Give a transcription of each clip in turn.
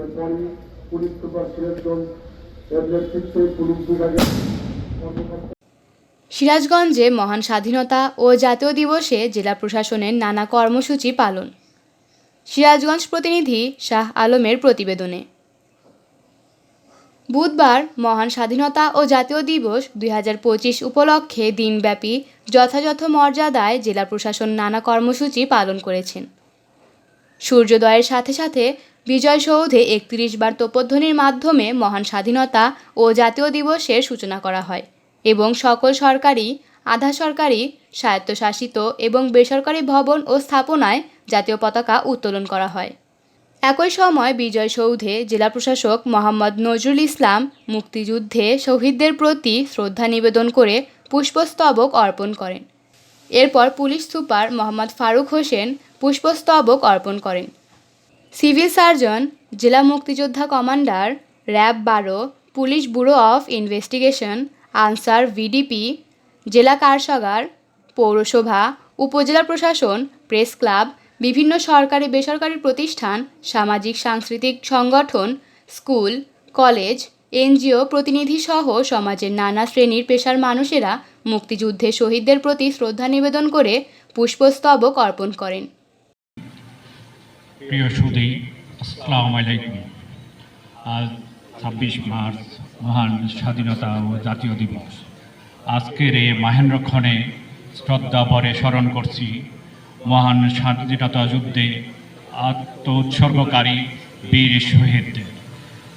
এরপরই police super Sirajganj এর নেতৃত্বে পুলিশ বিভাগের সিরাজগঞ্জে মহান স্বাধীনতা ও জাতীয় দিবসে জেলা প্রশাসনের নানা কর্মসূচি পালন। সিরাজগঞ্জ প্রতিনিধি শাহ আলমের প্রতিবেদনে। বুধবার মহান স্বাধীনতা ও জাতীয় দিবস দুই হাজার পঁচিশ উপলক্ষে দিনব্যাপী যথাযথ মর্যাদায় জেলা প্রশাসন নানা কর্মসূচি পালন করেছেন। সূর্যোদয়ের সাথে সাথে বিজয় সৌধে একত্রিশ বার তোপধ্বনির মাধ্যমে মহান স্বাধীনতা ও জাতীয় দিবসের সূচনা করা হয় এবং সকল সরকারি, আধা সরকারি, স্বায়ত্তশাসিত এবং বেসরকারি ভবন ও স্থাপনায় জাতীয় পতাকা উত্তোলন করা হয়। একই সময় বিজয় সৌধে জেলা প্রশাসক মোহাম্মদ নজরুল ইসলাম মুক্তিযুদ্ধে শহীদদের প্রতি শ্রদ্ধা নিবেদন করে পুষ্পস্তবক অর্পণ করেন। এরপর পুলিশ সুপার মোহাম্মদ ফারুক হোসেন পুষ্পস্তবক অর্পণ করেন। সিভিল সার্জন, জেলা মুক্তিযোদ্ধা কমান্ডার, র্যাব বারো, police bureau of investigation, Ansar VDP, জেলা কারসাগার, পৌরসভা, উপজেলা প্রশাসন, প্রেস ক্লাব, বিভিন্ন সরকারি বেসরকারি প্রতিষ্ঠান, সামাজিক সাংস্কৃতিক সংগঠন, স্কুল, কলেজ, এনজিও প্রতিনিধিসহ সমাজের নানা শ্রেণির পেশার মানুষেরা মুক্তিযুদ্ধে শহীদদের প্রতি শ্রদ্ধা নিবেদন করে পুষ্পস্তবক অর্পণ করেন। প্রিয় সুদী আসসালামু আলাইকুম। আজ ছাব্বিশ মার্চ, মহান স্বাধীনতা ও জাতীয় দিবস। আজকের এই মাহেন্দ্রক্ষণে শ্রদ্ধা পরে স্মরণ করছি মহান স্বাধীনতা যুদ্ধে আত্ম উৎসর্গকারী বীর শহীদদের।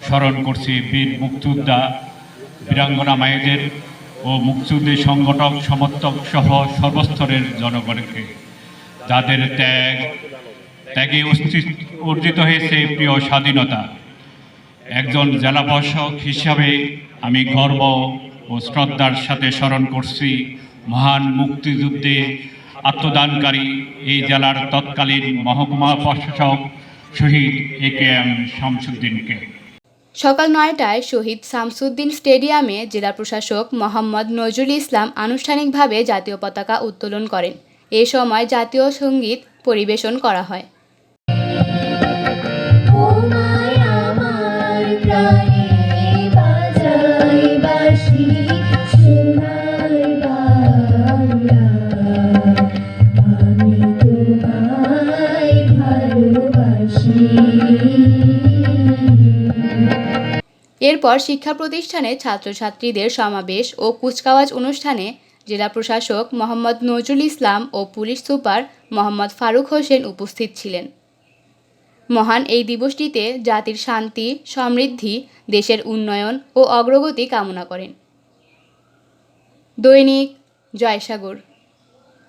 স্মরণ করছি বীর মুক্তিযোদ্ধা বীরাঙ্গনা মায়েদের ও মুক্তিযুদ্ধের সংগঠক, সমর্থক সহ সর্বস্তরের জনগণকে, যাদের ত্যাগ ত্যাগে অর্জিত হয়েছে প্রিয় স্বাধীনতা। একজন জেলা প্রশাসক হিসাবে আমি গর্ব ও শ্রদ্ধার সাথে স্মরণ করছি মহান মুক্তিযুদ্ধে আত্মদানকারী এই জেলার তৎকালীন মহকুমা প্রশাসক শহীদ এ কে এম শামসুদ্দিনকে। সকাল নয়টায় শহীদ শামসুদ্দিন স্টেডিয়ামে জেলা প্রশাসক মোহাম্মদ নজরুল ইসলাম আনুষ্ঠানিকভাবে জাতীয় পতাকা উত্তোলন করেন। এ সময় জাতীয় সংগীত পরিবেশন করা হয়। এরপর শিক্ষা প্রতিষ্ঠানে ছাত্রছাত্রীদের সমাবেশ ও কুচকাওয়াজ অনুষ্ঠানে জেলা প্রশাসক মোহাম্মদ নজরুল ইসলাম ও পুলিশ সুপার মোহাম্মদ ফারুক হোসেন উপস্থিত ছিলেন। মহান এই দিবসটিতে জাতির শান্তি, সমৃদ্ধি, দেশের উন্নয়ন ও অগ্রগতি কামনা করেন। দৈনিক জয়সাগর